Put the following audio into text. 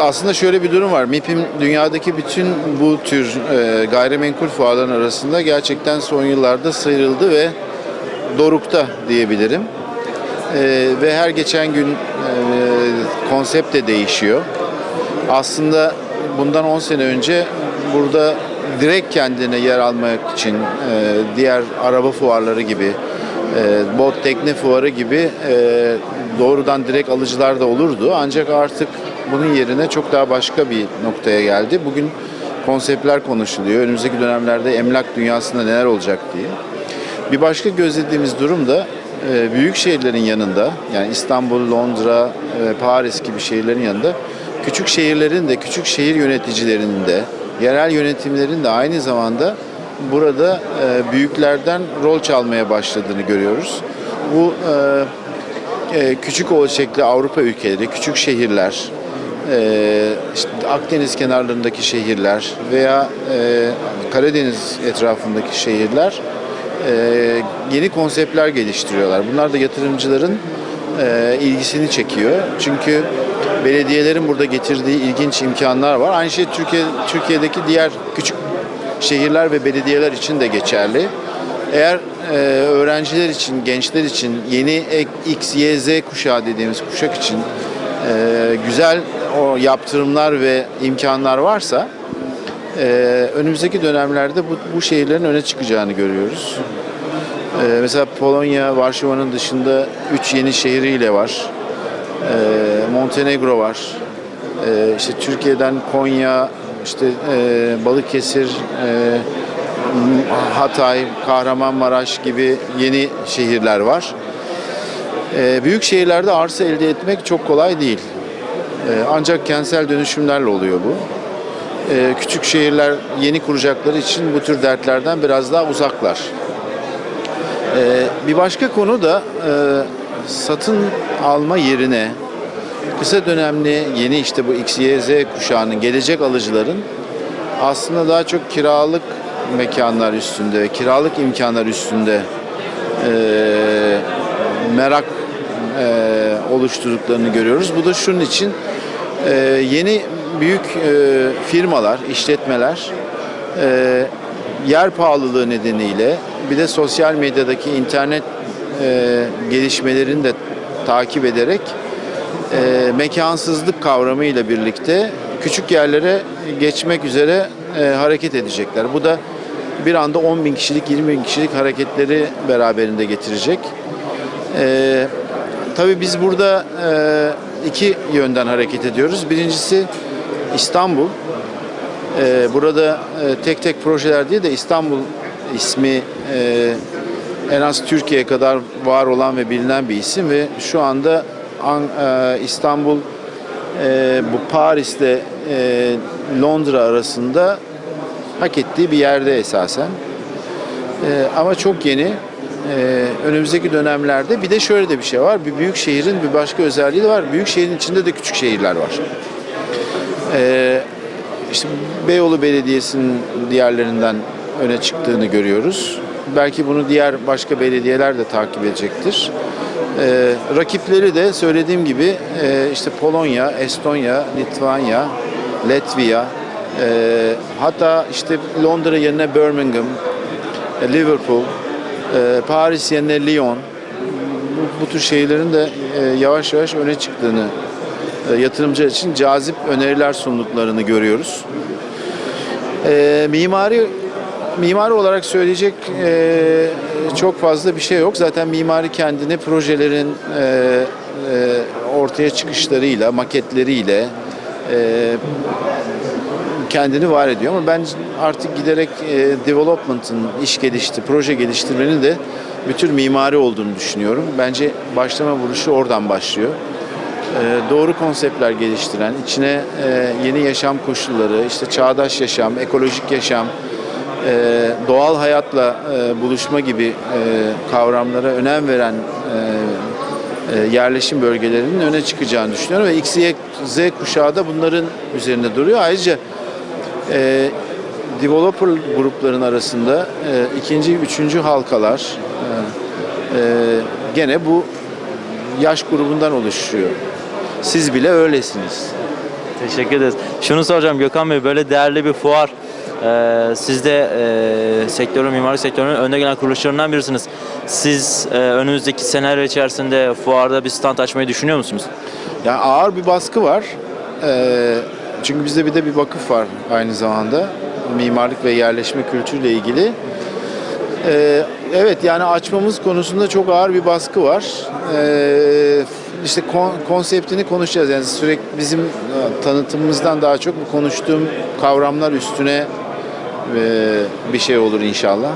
Aslında şöyle bir durum var. MIP'in dünyadaki bütün bu tür e, gayrimenkul fuarların arasında gerçekten son yıllarda sıyrıldı ve dorukta diyebilirim. E, ve her geçen gün e, konsept de değişiyor. Aslında bundan 10 sene önce burada direkt kendine yer almak için diğer araba fuarları gibi, bot tekne fuarı gibi doğrudan direkt alıcılar da olurdu. Ancak artık bunun yerine çok daha başka bir noktaya geldi. Bugün konseptler konuşuluyor. Önümüzdeki dönemlerde emlak dünyasında neler olacak diye. Bir başka gözlediğimiz durum da e, büyük şehirlerin yanında yani İstanbul, Londra, e, Paris gibi şehirlerin yanında küçük şehirlerin de küçük şehir yöneticilerinin de yerel yönetimlerin de aynı zamanda burada e, büyüklerden rol çalmaya başladığını görüyoruz. Bu küçük ölçekli Avrupa ülkeleri, küçük şehirler, e, işte Akdeniz kenarlarındaki şehirler veya e, Karadeniz etrafındaki şehirler e, yeni konseptler geliştiriyorlar. Bunlar da yatırımcıların e, ilgisini çekiyor. Çünkü belediyelerin burada getirdiği ilginç imkanlar var. Aynı şey Türkiye Türkiye'deki diğer küçük şehirler ve belediyeler için de geçerli. Eğer e, öğrenciler için, gençler için, yeni X, Y, Z kuşağı dediğimiz kuşak için e, güzel o yaptırımlar ve imkanlar varsa e, önümüzdeki dönemlerde bu, bu şehirlerin öne çıkacağını görüyoruz. E, mesela Polonya, Varşova'nın dışında 3 yeni şehriyle var. E, Montenegro var. E, işte Türkiye'den Konya, işte e, Balıkesir, e, Hatay, Kahramanmaraş gibi yeni şehirler var. E, büyük şehirlerde arsa elde etmek çok kolay değil. E, ancak kentsel dönüşümlerle oluyor bu. E, küçük şehirler yeni kuracakları için bu tür dertlerden biraz daha uzaklar. E, bir başka konu da e, satın alma yerine kısa dönemli yeni işte bu X, Y, Z kuşağının gelecek alıcıların aslında daha çok kiralık mekanlar üstünde, kiralık imkanlar üstünde e, merak e, oluşturduklarını görüyoruz. Bu da şunun için e, yeni büyük e, firmalar, işletmeler e, yer pahalılığı nedeniyle bir de sosyal medyadaki internet e, gelişmelerini de takip ederek e, mekansızlık kavramıyla birlikte küçük yerlere geçmek üzere e, hareket edecekler. Bu da bir anda 10 bin kişilik, 20 bin kişilik hareketleri beraberinde getirecek. E, tabii biz burada e, iki yönden hareket ediyoruz. Birincisi İstanbul. E, burada e, tek tek projeler değil de İstanbul ismi e, en az Türkiye kadar var olan ve bilinen bir isim ve şu anda An- e, İstanbul e, bu Paris'le e, Londra arasında hak ettiği bir yerde esasen. E, ama çok yeni. E, önümüzdeki dönemlerde bir de şöyle de bir şey var. Bir büyük şehrin bir başka özelliği de var. Büyük şehrin içinde de küçük şehirler var. E, işte Beyoğlu Belediyesi'nin diğerlerinden öne çıktığını görüyoruz. Belki bunu diğer başka belediyeler de takip edecektir. Ee, rakipleri de söylediğim gibi e, işte Polonya, Estonya, Litvanya, Latvia, e, hatta işte Londra yerine Birmingham, e, Liverpool, e, Paris yerine Lyon, bu, bu tür şehirlerin de e, yavaş yavaş öne çıktığını, e, yatırımcılar için cazip öneriler sunduklarını görüyoruz. E, mimari mimari olarak söyleyecek e, çok fazla bir şey yok. Zaten mimari kendini projelerin ortaya çıkışlarıyla, maketleriyle kendini var ediyor ama ben artık giderek e, development'ın, iş gelişti, proje geliştirmenin de bir tür mimari olduğunu düşünüyorum. Bence başlama vuruşu oradan başlıyor. E, doğru konseptler geliştiren, içine e, yeni yaşam koşulları, işte çağdaş yaşam, ekolojik yaşam, e, doğal hayatla e, buluşma gibi e, kavramlara önem veren e, e, yerleşim bölgelerinin öne çıkacağını düşünüyorum ve X, Y, Z kuşağı da bunların üzerinde duruyor. Ayrıca e, developer grupların arasında e, ikinci, üçüncü halkalar e, e, gene bu yaş grubundan oluşuyor. Siz bile öylesiniz. Teşekkür ederiz. Şunu soracağım Gökhan Bey, böyle değerli bir fuar. Ee, siz de e, sektörün, mimari sektörünün önde gelen kuruluşlarından birisiniz. Siz e, önümüzdeki seneler içerisinde fuarda bir stand açmayı düşünüyor musunuz? Yani ağır bir baskı var. Ee, çünkü bizde bir de bir vakıf var aynı zamanda. Mimarlık ve yerleşme kültürle ilgili. Ee, evet yani açmamız konusunda çok ağır bir baskı var. Ee, işte kon- konseptini konuşacağız. Yani sürekli bizim e, tanıtımımızdan daha çok bu konuştuğum kavramlar üstüne e, bir şey olur inşallah.